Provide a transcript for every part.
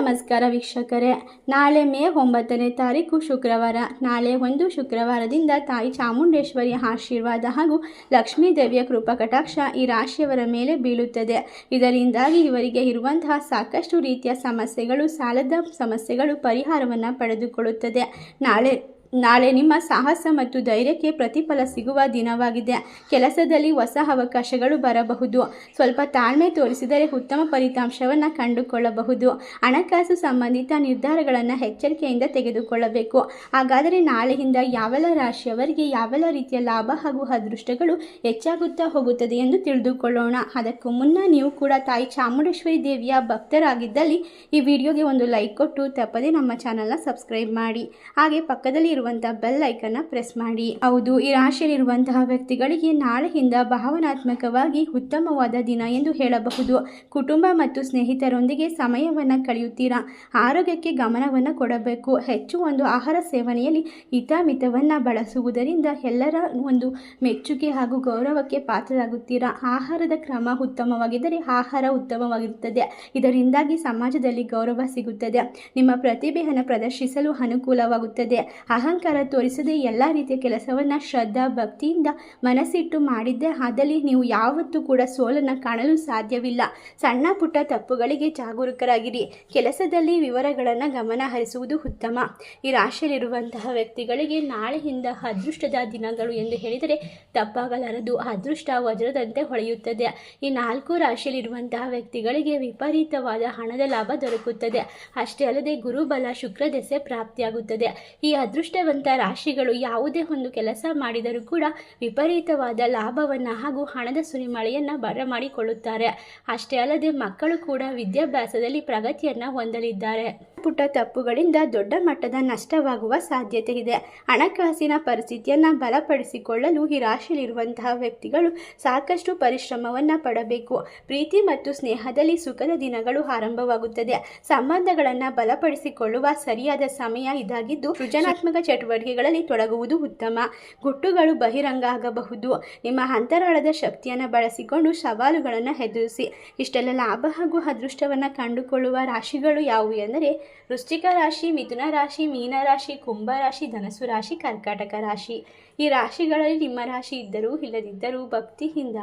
ನಮಸ್ಕಾರ ವೀಕ್ಷಕರೇ. ನಾಳೆ ಮೇ ಒಂಬತ್ತನೇ ತಾರೀಕು ಶುಕ್ರವಾರ. ನಾಳೆ ಒಂದು ಶುಕ್ರವಾರದಿಂದ ತಾಯಿ ಚಾಮುಂಡೇಶ್ವರಿಯ ಆಶೀರ್ವಾದ ಹಾಗೂ ಲಕ್ಷ್ಮೀ ದೇವಿಯ ಕೃಪಾ ಕಟಾಕ್ಷ ಈ ರಾಶಿಯವರ ಮೇಲೆ ಬೀಳುತ್ತದೆ. ಇದರಿಂದಾಗಿ ಇವರಿಗೆ ಇರುವಂತಹ ಸಾಕಷ್ಟು ರೀತಿಯ ಸಮಸ್ಯೆಗಳು, ಸಾಲದ ಸಮಸ್ಯೆಗಳು ಪರಿಹಾರವನ್ನು ಪಡೆದುಕೊಳ್ಳುತ್ತದೆ. ನಾಳೆ ನಾಳೆ ನಿಮ್ಮ ಸಾಹಸ ಮತ್ತು ಧೈರ್ಯಕ್ಕೆ ಪ್ರತಿಫಲ ಸಿಗುವ ದಿನವಾಗಿದೆ. ಕೆಲಸದಲ್ಲಿ ಹೊಸ ಅವಕಾಶಗಳು ಬರಬಹುದು. ಸ್ವಲ್ಪ ತಾಳ್ಮೆ ತೋರಿಸಿದರೆ ಉತ್ತಮ ಫಲಿತಾಂಶವನ್ನು ಕಂಡುಕೊಳ್ಳಬಹುದು. ಹಣಕಾಸು ಸಂಬಂಧಿತ ನಿರ್ಧಾರಗಳನ್ನು ಎಚ್ಚರಿಕೆಯಿಂದ ತೆಗೆದುಕೊಳ್ಳಬೇಕು. ಹಾಗಾದರೆ ನಾಳೆಯಿಂದ ಯಾವೆಲ್ಲ ರಾಶಿಯವರಿಗೆ ಯಾವೆಲ್ಲ ರೀತಿಯ ಲಾಭ ಹಾಗೂ ಅದೃಷ್ಟಗಳು ಹೆಚ್ಚಾಗುತ್ತಾ ಹೋಗುತ್ತದೆ ಎಂದು ತಿಳಿದುಕೊಳ್ಳೋಣ. ಅದಕ್ಕೂ ಮುನ್ನ ನೀವು ಕೂಡ ತಾಯಿ ಚಾಮುಂಡೇಶ್ವರಿ ದೇವಿಯ ಭಕ್ತರಾಗಿದ್ದಲ್ಲಿ ಈ ವಿಡಿಯೋಗೆ ಒಂದು ಲೈಕ್ ಕೊಟ್ಟು ತಪ್ಪದೆ ನಮ್ಮ ಚಾನಲ್ನ ಸಬ್ಸ್ಕ್ರೈಬ್ ಮಾಡಿ. ಹಾಗೆ ಪಕ್ಕದಲ್ಲಿ ಇರುವಂತಹ ಬೆಲ್ ಐಕನ್ನ ಪ್ರೆಸ್ ಮಾಡಿ. ಹೌದು, ಈ ರಾಶಿಯಲ್ಲಿರುವಂತಹ ವ್ಯಕ್ತಿಗಳಿಗೆ ನಾಳೆಯಿಂದ ಭಾವನಾತ್ಮಕವಾಗಿ ಉತ್ತಮವಾದ ದಿನ ಎಂದು ಹೇಳಬಹುದು. ಕುಟುಂಬ ಮತ್ತು ಸ್ನೇಹಿತರೊಂದಿಗೆ ಸಮಯವನ್ನು ಕಳೆಯುತ್ತೀರಾ? ಆರೋಗ್ಯಕ್ಕೆ ಗಮನವನ್ನು ಕೊಡಬೇಕು. ಹೆಚ್ಚು ಒಂದು ಆಹಾರ ಸೇವನೆಯಲ್ಲಿ ಹಿತಾಮಿತವನ್ನು ಬಳಸುವುದರಿಂದ ಎಲ್ಲರ ಒಂದು ಮೆಚ್ಚುಗೆ ಹಾಗೂ ಗೌರವಕ್ಕೆ ಪಾತ್ರರಾಗುತ್ತೀರಾ? ಆಹಾರದ ಕ್ರಮ ಉತ್ತಮವಾಗಿದ್ದರೆ ಆಹಾರ ಉತ್ತಮವಾಗಿರುತ್ತದೆ. ಇದರಿಂದಾಗಿ ಸಮಾಜದಲ್ಲಿ ಗೌರವ ಸಿಗುತ್ತದೆ. ನಿಮ್ಮ ಪ್ರತಿಭೆಯನ್ನು ಪ್ರದರ್ಶಿಸಲು ಅನುಕೂಲವಾಗುತ್ತದೆ. ಅಹಂಕಾರ ತೋರಿಸದೆ ಎಲ್ಲ ರೀತಿಯ ಕೆಲಸವನ್ನು ಶ್ರದ್ಧಾ ಭಕ್ತಿಯಿಂದ ಮನಸ್ಸಿಟ್ಟು ಮಾಡಿದ್ದೆ. ಆದಲ್ಲಿ ನೀವು ಯಾವತ್ತೂ ಕೂಡ ಸೋಲನ್ನು ಕಾಣಲು ಸಾಧ್ಯವಿಲ್ಲ. ಸಣ್ಣ ಪುಟ್ಟ ತಪ್ಪುಗಳಿಗೆ ಜಾಗರೂಕರಾಗಿರಿ. ಕೆಲಸದಲ್ಲಿ ವಿವರಗಳನ್ನು ಗಮನ ಹರಿಸುವುದು ಉತ್ತಮ. ಈ ರಾಶಿಯಲ್ಲಿರುವಂತಹ ವ್ಯಕ್ತಿಗಳಿಗೆ ನಾಳೆಯಿಂದ ಅದೃಷ್ಟದ ದಿನಗಳು ಎಂದು ಹೇಳಿದರೆ ತಪ್ಪಾಗಲಾರದು. ಅದೃಷ್ಟ ವಜ್ರದಂತೆ ಹೊಳೆಯುತ್ತದೆ. ಈ ನಾಲ್ಕು ರಾಶಿಯಲ್ಲಿರುವಂತಹ ವ್ಯಕ್ತಿಗಳಿಗೆ ವಿಪರೀತವಾದ ಹಣದ ಲಾಭ ದೊರಕುತ್ತದೆ. ಅಷ್ಟೇ ಅಲ್ಲದೆ ಗುರುಬಲ ಶುಕ್ರ ದೆಸೆ ಪ್ರಾಪ್ತಿಯಾಗುತ್ತದೆ. ಈ ಅದೃಷ್ಟವಂತ ರಾಶಿಗಳು ಯಾವುದೇ ಒಂದು ಕೆಲಸ ಮಾಡಿದರೂ ಕೂಡ ವಿಪರೀತವಾದ ಲಾಭವನ್ನು ಹಾಗೂ ಹಣದ ಸುರಿಮಳೆಯನ್ನು ಬರಮಾಡಿಕೊಳ್ಳುತ್ತಾರೆ ಅಷ್ಟೇ ಅಲ್ಲದೆ ಮಕ್ಕಳು ಕೂಡ ವಿದ್ಯಾಭ್ಯಾಸದಲ್ಲಿ ಪ್ರಗತಿಯನ್ನು ಹೊಂದಲಿದ್ದಾರೆ. ಪುಟ್ಟ ತಪ್ಪುಗಳಿಂದ ದೊಡ್ಡ ಮಟ್ಟದ ನಷ್ಟವಾಗುವ ಸಾಧ್ಯತೆ ಇದೆ. ಹಣಕಾಸಿನ ಪರಿಸ್ಥಿತಿಯನ್ನು ಬಲಪಡಿಸಿಕೊಳ್ಳಲು ಈ ರಾಶಿಯಲ್ಲಿರುವಂತಹ ವ್ಯಕ್ತಿಗಳು ಸಾಕಷ್ಟು ಪರಿಶ್ರಮವನ್ನು ಪಡಬೇಕು. ಪ್ರೀತಿ ಮತ್ತು ಸ್ನೇಹದಲ್ಲಿ ಸುಖದ ದಿನಗಳು ಆರಂಭವಾಗುತ್ತದೆ. ಸಂಬಂಧಗಳನ್ನು ಬಲಪಡಿಸಿಕೊಳ್ಳುವ ಸರಿಯಾದ ಸಮಯ ಇದಾಗಿದ್ದು ಸೃಜನಾತ್ಮಕ ಚಟುವಟಿಕೆಗಳಲ್ಲಿ ತೊಡಗುವುದು ಉತ್ತಮ. ಗುಟ್ಟುಗಳು ಬಹಿರಂಗ ಆಗಬಹುದು ನಿಮ್ಮ ಅಂತರಾಳದ ಶಕ್ತಿಯನ್ನು ಬಳಸಿಕೊಂಡು ಸವಾಲುಗಳನ್ನು ಎದುರಿಸಿ. ಇಷ್ಟೆಲ್ಲ ಲಾಭ ಹಾಗೂ ಅದೃಷ್ಟವನ್ನು ಕಂಡುಕೊಳ್ಳುವ ರಾಶಿಗಳು ಯಾವುವು ಎಂದರೆ ವೃಶ್ಚಿಕ ರಾಶಿ, ಮಿಥುನ ರಾಶಿ, ಮೀನ ರಾಶಿ, ಕುಂಭ ರಾಶಿ ಧನಸು ರಾಶಿ, ಕರ್ಕಾಟಕ ರಾಶಿ. ಈ ರಾಶಿಗಳಲ್ಲಿ ನಿಮ್ಮ ರಾಶಿ ಇದ್ದರೂ ಇಲ್ಲದಿದ್ದರೂ ಭಕ್ತಿಯಿಂದ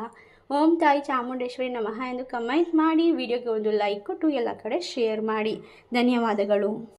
ಓಂ ತಾಯಿ ಚಾಮುಂಡೇಶ್ವರಿ ನಮಃ ಎಂದು ಕಮೆಂಟ್ ಮಾಡಿ, ವಿಡಿಯೋಗೆ ಒಂದು ಲೈಕ್ ಕೊಟ್ಟು ಎಲ್ಲ ಕಡೆ ಶೇರ್ ಮಾಡಿ. ಧನ್ಯವಾದಗಳು.